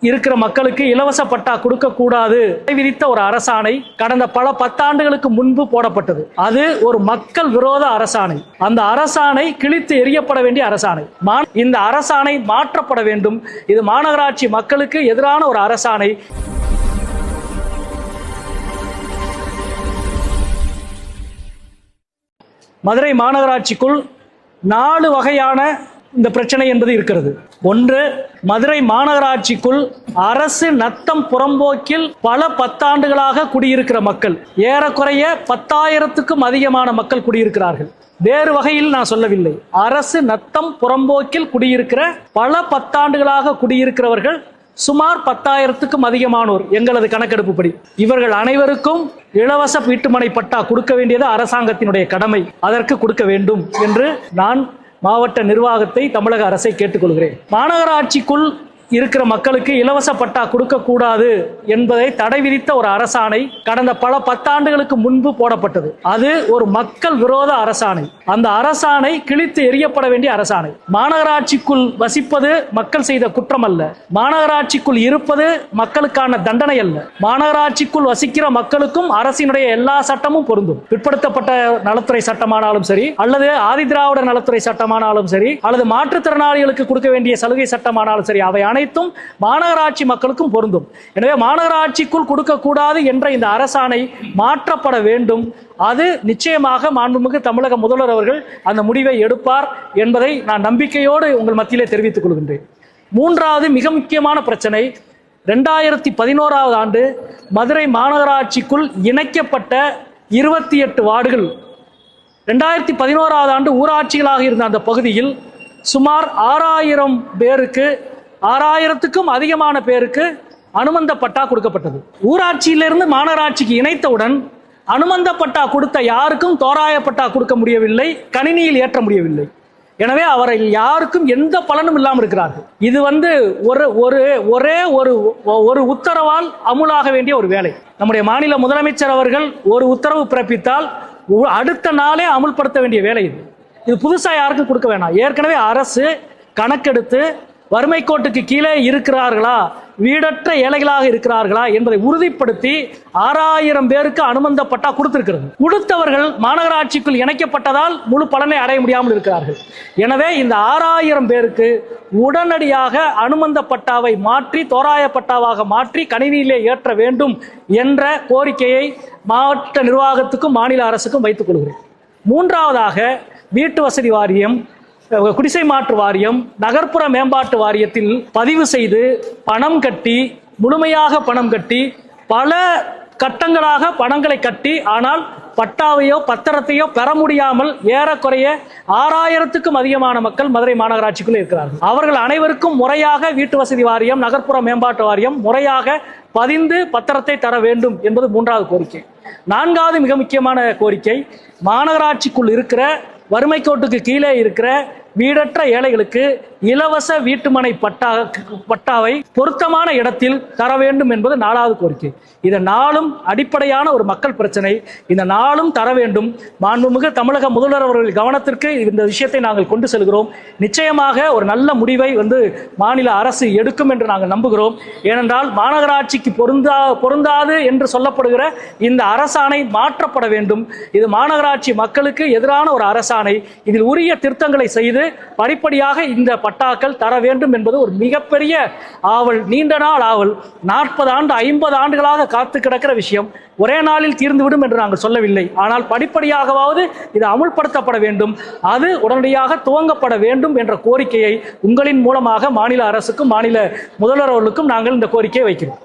இருக்கிற மக்களுக்கு இலவச பட்டா கொடுக்கக்கூடாது விதித்த ஒரு அரசாணை கடந்த பல பத்தாண்டுகளுக்கு முன்பு போடப்பட்டது. அது ஒரு மக்கள் விரோத அரசாணை. அந்த அரசாணை கிழித்து எறியப்பட வேண்டிய அரசாணை. மா- இந்த அரசாணை மாற்றப்பட வேண்டும். இது மாநகராட்சி மக்களுக்கு எதிரான ஒரு அரசாணை. மதுரை மாநகராட்சிக்குள் நாலு வகையான இந்த பிரச்சனை என்பது இருக்கிறது. ஒன்று மதுரை மாநகராட்சிக்குள் அரசு நத்தம் புறம்போக்கில் பல பத்தாண்டுகளாக குடியிருக்கிற மக்கள் ஏறக்குறைய பத்தாயிரத்துக்கும் அதிகமான மக்கள் குடியிருக்கிறார்கள். வேறு வகையில் நான் சொல்லவில்லை. அரசு நத்தம் புறம்போக்கில் குடியிருக்கிற பல பத்தாண்டுகளாக குடியிருக்கிறவர்கள் சுமார் பத்தாயிரத்துக்கும் அதிகமானோர். எங்களது கணக்கெடுப்புப்படி இவர்கள் அனைவருக்கும் இலவச வீட்டுமனை பட்டா கொடுக்க வேண்டியது அரசாங்கத்தினுடைய கடமை. அதற்கு கொடுக்க வேண்டும் என்று நான் மாவட்ட நிர்வாகத்தை தமிழக அரசை கேட்டுக்கொள்கிறேன். மாநகராட்சிக்குள் இருக்கிற மக்களுக்கு இலவச பட்டா கொடுக்க கூடாது என்பதை தடை விதித்த ஒரு அரசாணை கடந்த பல பத்தாண்டுகளுக்கு முன்பு போடப்பட்டது. அது ஒரு மக்கள் விரோத அரசாணை. அந்த அரசாணை கிழித்து எறியப்பட வேண்டிய அரசாணை. மாநகராட்சிக்குள் வசிப்பது மக்கள் செய்த குற்றம் அல்ல மாநகராட்சிக்குள் இருப்பது மக்களுக்கான தண்டனை அல்ல. மாநகராட்சிக்குள் வசிக்கிற மக்களுக்கும் அரசினுடைய எல்லா சட்டமும் பொருந்தும். பிற்படுத்தப்பட்ட நலத்துறை சட்டமானாலும் சரி அல்லது ஆதிதிராவிட நலத்துறை சட்டமானாலும் சரி அல்லது மாற்றுத்திறனாளிகளுக்கு கொடுக்க வேண்டிய சலுகை சட்டமானாலும் சரி அவை அனைத்தும் மாநகராட்சி மக்களுக்கும் பொருந்தும். எனவே மாநகராட்சிக்குள் கொடுக்கக்கூடாது என்ற இந்த அரசாணை மாற்றப்பட வேண்டும். அது நிச்சயமாக மாண்புமிகு தமிழக முதல்வர் அவர்கள் அந்த முடிவை எடுப்பார் என்பதை நான் நம்பிக்கையோடு உங்கள் மத்தியிலே தெரிவித்துக் கொள்கின்றேன். மூன்றாவது மிக முக்கியமான பிரச்சனை ரெண்டாயிரத்தி பதினோராவது ஆண்டு மதுரை மாநகராட்சிக்குள் இணைக்கப்பட்ட இருபத்தி எட்டு வார்டுகள். ரெண்டாயிரத்தி பதினோராவது ஆண்டு ஊராட்சிகளாக இருந்த அந்த பகுதியில் சுமார் ஆறாயிரம் பேருக்கு ஆறாயிரத்துக்கும் அதிகமான பேருக்கு அனுமந்த பட்டா கொடுக்கப்பட்டது. ஊராட்சியிலிருந்து மாநகராட்சிக்கு இணைத்தவுடன் அனுமந்த பட்டா கொடுத்த யாருக்கும் தோராய பட்டா கொடுக்க முடியவில்லை கணினியில் ஏற்ற முடியவில்லை. எனவே அவரை யாருக்கும் எந்த பலனும் இல்லாமல் இருக்கிறார்கள். இது வந்து ஒரு ஒரு ஒரே ஒரு ஒரு உத்தரவால் அமுலாக வேண்டிய ஒரு வேலை. நம்முடைய மாநில முதலமைச்சர் அவர்கள் ஒரு உத்தரவு பிறப்பித்தால் அடுத்த நாளே அமுல்படுத்த வேண்டிய வேலை இது. இது புதுசாக யாருக்கும் கொடுக்க வேணாம். ஏற்கனவே அரசு கணக்கெடுத்து வறுமை கோட்டுக்கு கீழே இருக்கிறார்களா? வீடற்ற ஏழைகளாக இருக்கிறார்களா? என்பதை உறுதிப்படுத்தி ஆறாயிரம் பேருக்கு அனுமந்த பட்டா கொடுத்திருக்கிறது. கொடுத்தவர்கள் மாநகராட்சிக்குள் இணைக்கப்பட்டதால் முழு பலனை அடைய முடியாமல் இருக்கிறார்கள். எனவே இந்த ஆறாயிரம் பேருக்கு உடனடியாக அனுமந்த பட்டாவை மாற்றி தோராய பட்டாவாக மாற்றி கணினியிலே ஏற்ற வேண்டும் என்ற கோரிக்கையை மாவட்ட நிர்வாகத்துக்கும் மாநில அரசுக்கும் வைத்துக் கொள்கிறேன். மூன்றாவதாக வீட்டு வசதி வாரியம் குடிசை மாற்று வாரியம் நகர்ப்புற மேம்பாட்டு வாரியத்தில் பதிவு செய்து பணம் கட்டி முழுமையாக பணம் கட்டி பல கட்டங்களாக பணங்களை கட்டி ஆனால் பட்டாவையோ பத்திரத்தையோ பெற முடியாமல் ஏறக்குறைய ஆறாயிரத்துக்கும் அதிகமான மக்கள் மதுரை மாநகராட்சிக்குள் இருக்கிறார்கள். அவர்கள் அனைவருக்கும் முறையாக வீட்டு வசதி வாரியம் நகர்ப்புற மேம்பாட்டு வாரியம் முறையாக பதிந்து பத்திரத்தை தர வேண்டும் என்பது மூன்றாவது கோரிக்கை. நான்காவது மிக முக்கியமான கோரிக்கை மாநகராட்சிக்குள் இருக்கிற வறுமை கோட்டுக்கு கீழே இருக்கிற வீடற்ற ஏழைகளுக்கு இலவச வீட்டுமனை பட்டா பட்டாவை பொருத்தமான இடத்தில் தர வேண்டும் என்பது நாலாவது கோரிக்கை. இது நாளும் அடிப்படையான ஒரு மக்கள் பிரச்சனை. இந்த நாளும் தர வேண்டும். மாண்புமிகு தமிழக முதல்வர் அவர்கள் கவனத்திற்கு இந்த விஷயத்தை நாங்கள் கொண்டு செல்கிறோம். நிச்சயமாக ஒரு நல்ல முடிவை வந்து மாநில அரசு எடுக்கும் என்று நாங்கள் நம்புகிறோம். ஏனென்றால் மாநகராட்சிக்கு பொருந்தா பொருந்தாது என்று சொல்லப்படுகிற இந்த அரசாணை மாற்றப்பட வேண்டும். இது மாநகராட்சி மக்களுக்கு எதிரான ஒரு அரசாணை. இதில் உரிய திருத்தங்களை செய்து படிப்படியாக இந்த பட்டாக்கள் தர வேண்டும் என்பது ஒரு மிகப்பெரிய ஆவல் நீண்ட நாள் ஆவல். நாற்பது ஆண்டு ஐம்பது ஆண்டுகளாக காத்து கிடக்கிற விஷயம். ஒரே நாளில் தீர்ந்துவிடும் என்று நாங்கள் சொல்லவில்லை. ஆனால் படிப்படியாகவாவது இது அமுல்படுத்தப்பட வேண்டும். அது உடனடியாக துவங்கப்பட வேண்டும் என்ற கோரிக்கையை உங்களின் மூலமாக மாநில அரசுக்கும் மாநில முதல்வர் அவர்களுக்கும் நாங்கள் இந்த கோரிக்கையை வைக்கிறோம்.